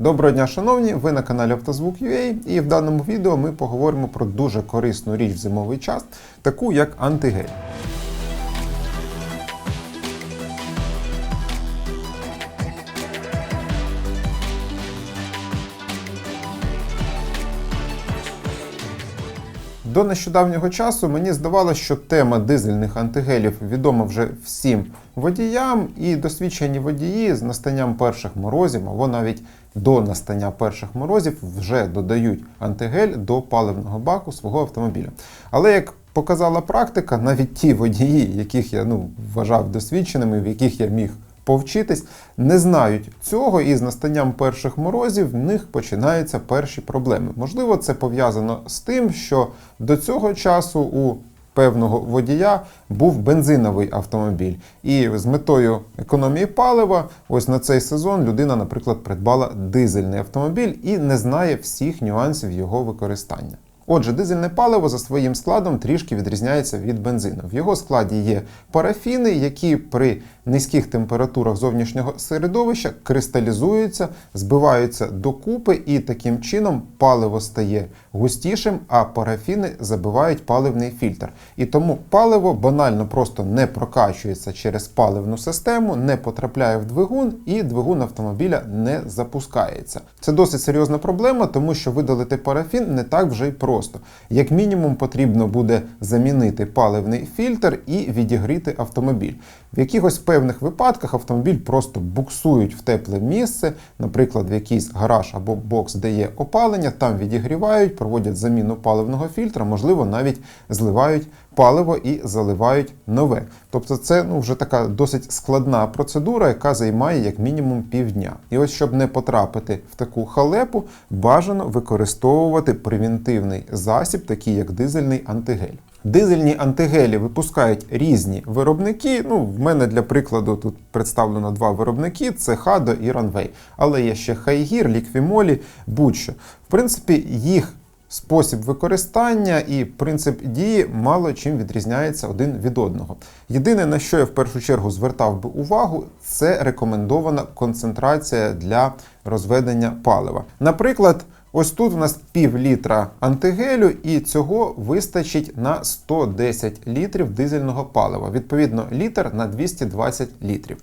Доброго дня, шановні! Ви на каналі Автозвук.ua і в даному відео ми поговоримо про дуже корисну річ в зимовий час, таку як антигель. До нещодавнього часу мені здавалося, що тема дизельних антигелів відома вже всім водіям, і досвідчені водії з настанням перших морозів, або навіть до настання перших морозів вже додають антигель до паливного баку свого автомобіля. Але як показала практика, навіть ті водії, яких я ну, вважав досвідченими, в яких я міг повчитись, не знають цього, і з настанням перших морозів в них починаються перші проблеми. Можливо, це пов'язано з тим, що до цього часу у певного водія був бензиновий автомобіль, і з метою економії палива, ось на цей сезон людина, наприклад, придбала дизельний автомобіль і не знає всіх нюансів його використання. Отже, дизельне паливо за своїм складом трішки відрізняється від бензину. В його складі є парафіни, які при низьких температурах зовнішнього середовища кристалізуються, збиваються докупи, і таким чином паливо стає густішим, а парафіни забивають паливний фільтр. І тому паливо банально просто не прокачується через паливну систему, не потрапляє в двигун, і двигун автомобіля не запускається. Це досить серйозна проблема, тому що видалити парафін не так вже й просто. Як мінімум, потрібно буде замінити паливний фільтр і відігріти автомобіль. В якихось певних випадках автомобіль просто буксують в тепле місце, наприклад, в якийсь гараж або бокс, де є опалення, там відігрівають, проводять заміну паливного фільтра, можливо, навіть зливають паливо і заливають нове. Тобто, це ну вже така досить складна процедура, яка займає як мінімум півдня. І ось щоб не потрапити в таку халепу, бажано використовувати превентивний засіб, такий як дизельний антигель. Дизельні антигелі випускають різні виробники. Ну, в мене для прикладу тут представлено два виробники: це Хадо і Ранвей. Але є ще Хайгір, Ліквімолі, будь-що. В принципі, їх спосіб використання і принцип дії мало чим відрізняється один від одного. Єдине, на що я в першу чергу звертав би увагу, це рекомендована концентрація для розведення палива. Наприклад, Ось тут у нас пів літра антигелю, і цього вистачить на 110 літрів дизельного палива. Відповідно, літр на 220 літрів.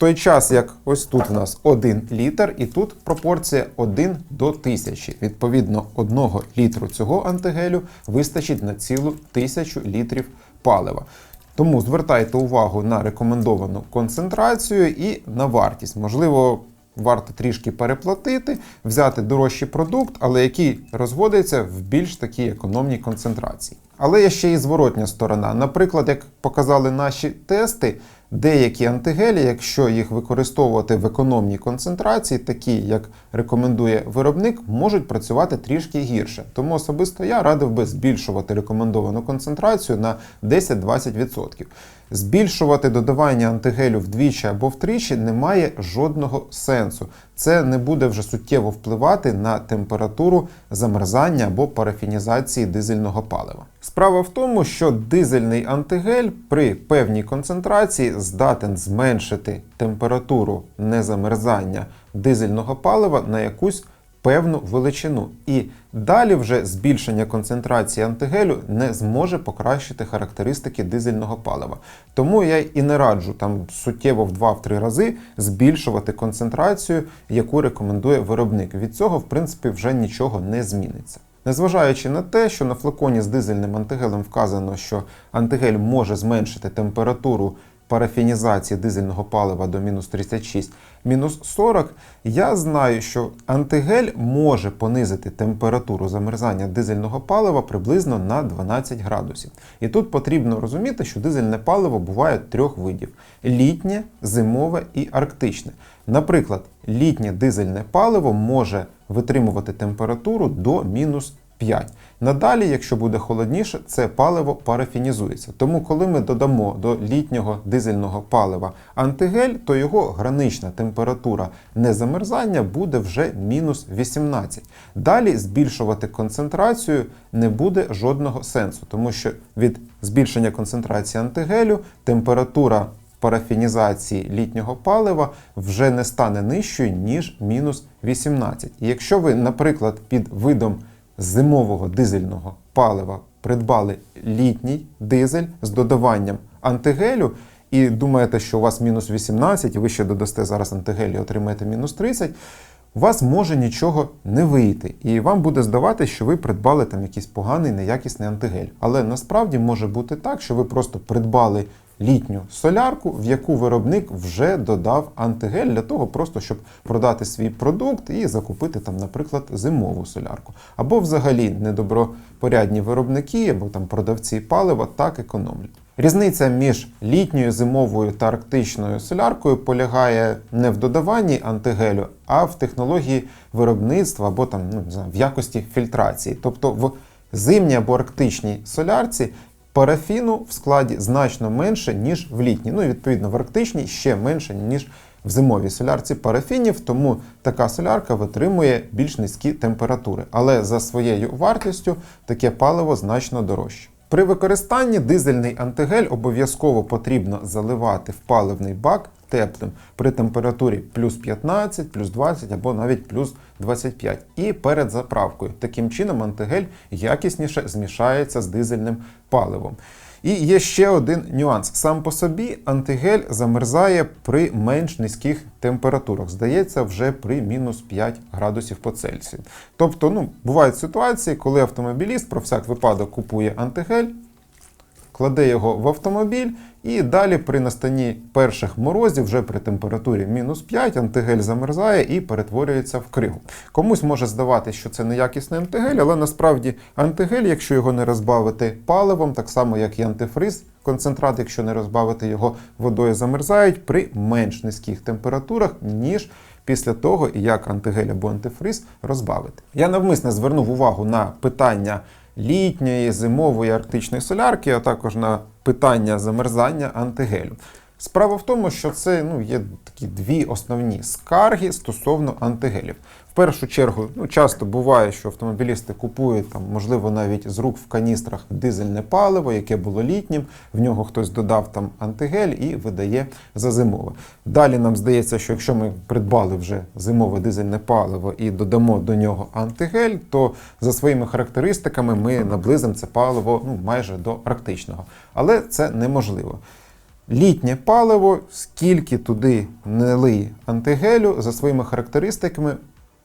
В той час, як ось тут у нас 1 літр, і тут пропорція 1 до 1000. Відповідно, 1 літру цього антигелю вистачить на цілу 1000 літрів палива. Тому звертайте увагу на рекомендовану концентрацію і на вартість. Можливо, варто трішки переплатити, взяти дорожчий продукт, але який розводиться в більш такій економній концентрації. Але є ще і зворотня сторона. Наприклад, як показали наші тести, деякі антигелі, якщо їх використовувати в економній концентрації, такі як рекомендує виробник, можуть працювати трішки гірше. Тому особисто я радив би збільшувати рекомендовану концентрацію на 10-20%. Збільшувати додавання антигелю вдвічі або втричі немає жодного сенсу. Це не буде вже суттєво впливати на температуру замерзання або парафінізації дизельного палива. Справа в тому, що дизельний антигель при певній концентрації здатен зменшити температуру незамерзання дизельного палива на якусь певну величину. І далі вже збільшення концентрації антигелю не зможе покращити характеристики дизельного палива. Тому я і не раджу там суттєво в 2-3 рази збільшувати концентрацію, яку рекомендує виробник. Від цього, в принципі, вже нічого не зміниться. Незважаючи на те, що на флаконі з дизельним антигелем вказано, що антигель може зменшити температуру парафінізації дизельного палива до мінус 36, мінус 40, я знаю, що антигель може понизити температуру замерзання дизельного палива приблизно на 12 градусів. І тут потрібно розуміти, що дизельне паливо буває трьох видів: літнє, зимове і арктичне. Наприклад, літнє дизельне паливо може витримувати температуру до мінус 5. Надалі, якщо буде холодніше, це паливо парафінізується. Тому, коли ми додамо до літнього дизельного палива антигель, то його гранична температура незамерзання буде вже мінус 18. Далі збільшувати концентрацію не буде жодного сенсу, тому що від збільшення концентрації антигелю температура парафінізації літнього палива вже не стане нижчою, ніж мінус 18. І якщо ви, наприклад, під видом зимового дизельного палива придбали літній дизель з додаванням антигелю, і думаєте, що у вас мінус 18, і ви ще додасте зараз антигель і отримаєте мінус 30, у вас може нічого не вийти, і вам буде здаватися, що ви придбали там якийсь поганий, неякісний антигель. Але насправді може бути так, що ви просто придбали літню солярку, в яку виробник вже додав антигель для того, просто щоб продати свій продукт і закупити там, наприклад, зимову солярку. Або взагалі недобропорядні виробники або там продавці палива так економлять. Різниця між літньою, зимовою та арктичною соляркою полягає не в додаванні антигелю, а в технології виробництва або там ну, в якості фільтрації. Тобто в зимній або арктичній солярці парафіну в складі значно менше, ніж в літній. Ну і відповідно в арктичній ще менше, ніж в зимовій солярці парафінів, тому така солярка витримує більш низькі температури. Але за своєю вартістю таке паливо значно дорожче. При використанні дизельний антигель обов'язково потрібно заливати в паливний бак теплим при температурі плюс 15, плюс 20 або навіть плюс 25. І перед заправкою. Таким чином антигель якісніше змішається з дизельним паливом. І є ще один нюанс. Сам по собі антигель замерзає при менш низьких температурах. Здається, вже при мінус 5 градусів по Цельсію. Тобто, ну, бувають ситуації, коли автомобіліст про всяк випадок купує антигель, кладе його в автомобіль, і далі при настанні перших морозів, вже при температурі мінус 5, антигель замерзає і перетворюється в кригу. Комусь може здаватися, що це неякісний антигель, але насправді антигель, якщо його не розбавити паливом, так само як і антифриз, концентрат, якщо не розбавити його водою, замерзають при менш низьких температурах, ніж після того, як антигель або антифриз розбавити. Я навмисно звернув увагу на питання літньої, зимової арктичної солярки, а також на питання замерзання антигелю. Справа в тому, що це ну, є такі дві основні скарги стосовно антигелів. Першу чергу, ну, часто буває, що автомобілісти купують там, можливо, навіть з рук в каністрах дизельне паливо, яке було літнім. В нього хтось додав там антигель і видає за зимове. Далі нам здається, що якщо ми придбали вже зимове дизельне паливо і додамо до нього антигель, то за своїми характеристиками ми наблизимо це паливо ну, майже до арктичного. Але це неможливо. Літнє паливо, скільки туди не лий антигелю, за своїми характеристиками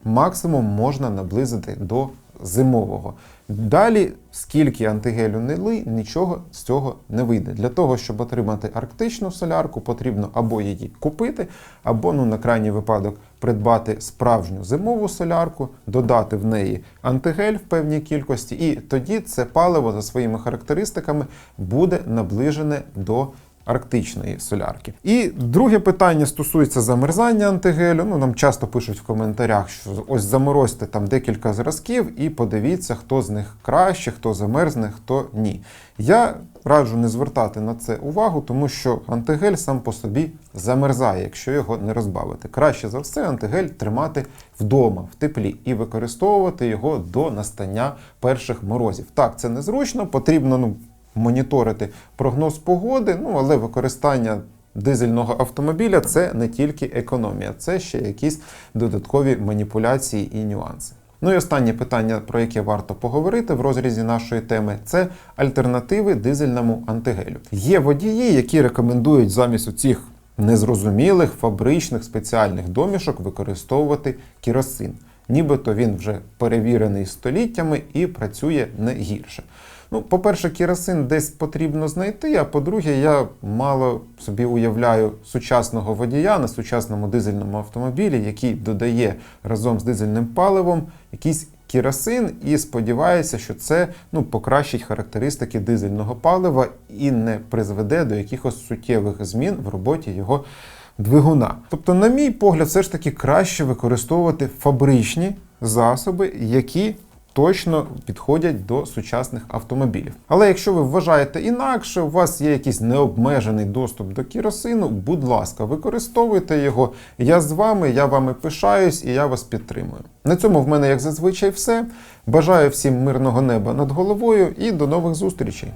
максимум можна наблизити до зимового. Далі, скільки антигелю не лий, нічого з цього не вийде. Для того, щоб отримати арктичну солярку, потрібно або її купити, або, ну, на крайній випадок, придбати справжню зимову солярку, додати в неї антигель в певній кількості, і тоді це паливо за своїми характеристиками буде наближене до арктичної солярки. І друге питання стосується замерзання антигелю. Ну, нам часто пишуть в коментарях, що ось заморозьте там декілька зразків і подивіться, хто з них краще, хто замерзне, хто ні. Я раджу не звертати на це увагу, тому що антигель сам по собі замерзає, якщо його не розбавити. Краще за все антигель тримати вдома, в теплі, і використовувати його до настання перших морозів. Так, це незручно, потрібно ну, моніторити прогноз погоди, ну але використання дизельного автомобіля це не тільки економія, це ще якісь додаткові маніпуляції і нюанси. Ну і останнє питання, про яке варто поговорити в розрізі нашої теми, це альтернативи дизельному антигелю. Є водії, які рекомендують замість оцих незрозумілих фабричних спеціальних домішок використовувати керосин. Нібито він вже перевірений століттями і працює не гірше. Ну, по-перше, керосин десь потрібно знайти. А по-друге, я мало собі уявляю сучасного водія на сучасному дизельному автомобілі, який додає разом з дизельним паливом якийсь керосин, і сподівається, що це ну, покращить характеристики дизельного палива і не призведе до якихось суттєвих змін в роботі його. Двигуна. Тобто, на мій погляд, все ж таки краще використовувати фабричні засоби, які точно підходять до сучасних автомобілів. Але якщо ви вважаєте інакше, у вас є якийсь необмежений доступ до керосину, будь ласка, використовуйте його. Я з вами, я вами пишаюсь і я вас підтримую. На цьому в мене, як зазвичай, все. Бажаю всім мирного неба над головою і до нових зустрічей.